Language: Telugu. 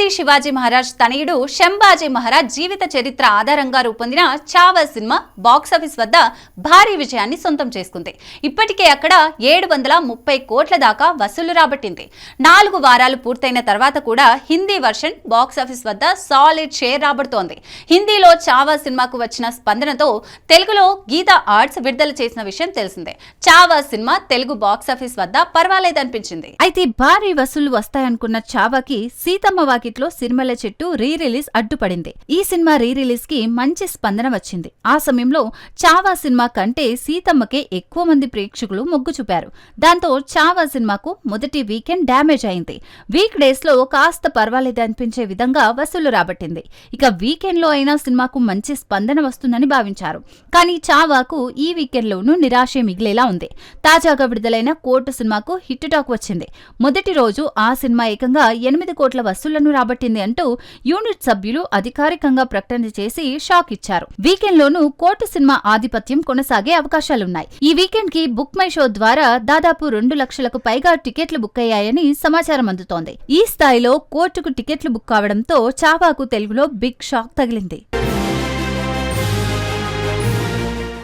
ఛత్రపతి శివాజీ మహారాజ్ తనయుడు శంభాజీ మహారాజ్ జీవిత చరిత్ర ఆధారంగా రూపొందిన చావా సినిమా బాక్సాఫీస్ వద్ద భారీ విజయాన్ని సొంతం చేసుకుంది. ఇప్పటికే అక్కడ ఏడు వందల ముప్పై కోట్ల దాకా వసూలు రాబట్టింది. నాలుగు వారాలు పూర్తయిన తర్వాత కూడా హిందీ వర్షన్ బాక్సాఫీస్ వద్ద సాలిడ్ షేర్ రాబడుతోంది. హిందీలో చావా సినిమాకు వచ్చిన స్పందనతో తెలుగులో గీతా ఆర్ట్స్ విడుదల చేసిన విషయం తెలిసిందే. చావా సినిమా తెలుగు బాక్సాఫీస్ వద్ద పర్వాలేదనిపించింది. అయితే భారీ వసూళ్ళు వస్తాయనుకున్న చావాకి సీతమ్మ వాకిట్లో సిరిమల్ల చెట్టు రీ రిలీజ్ అడ్డుపడింది. ఈ సినిమా రీ రిలీజ్కి మంచి స్పందన వచ్చింది. ఆ సమయంలో చావా సినిమా కంటే సీతమ్మకే ఎక్కువ మంది ప్రేక్షకులు మొగ్గు చూపారు. దాంతో చావా సినిమాకు మొదటి వీకెండ్ డ్యామేజ్ అయింది. వీక్ డేస్లో కాస్త పర్వాలేదు అనిపించే విధంగా వసూలు రాబట్టింది. ఇక వీకెండ్లో అయినా సినిమాకు మంచి స్పందన వస్తుందని భావించారు. కానీ చావాకు ఈ వీకెండ్ లోనూ నిరాశే మిగిలేలా ఉంది. తాజాగా విడుదలైన కోర్టు సినిమాకు హిట్ టాక్ వచ్చింది. మొదటి రోజు ఆ సినిమా ఏకంగా ఎనిమిది కోట్ల వసూళ్ళను రాబట్టింది అంటూ యూనిట్ సభ్యులు అధికారికంగా ప్రకటన చేసి షాక్ ఇచ్చారు. వీకెండ్ లోనూ కోర్టు సినిమా ఆధిపత్యం కొనసాగే అవకాశాలున్నాయి. ఈ వీకెండ్కి బుక్ మై షో ద్వారా దాదాపు రెండు లక్షలకు పైగా టికెట్లు బుక్ అయ్యాయని సమాచారం అందుతోంది. ఈ స్థాయిలో కోర్టుకు టికెట్లు బుక్ కావడంతో చావాకు తెలుగులో బిగ్ షాక్ తగిలింది.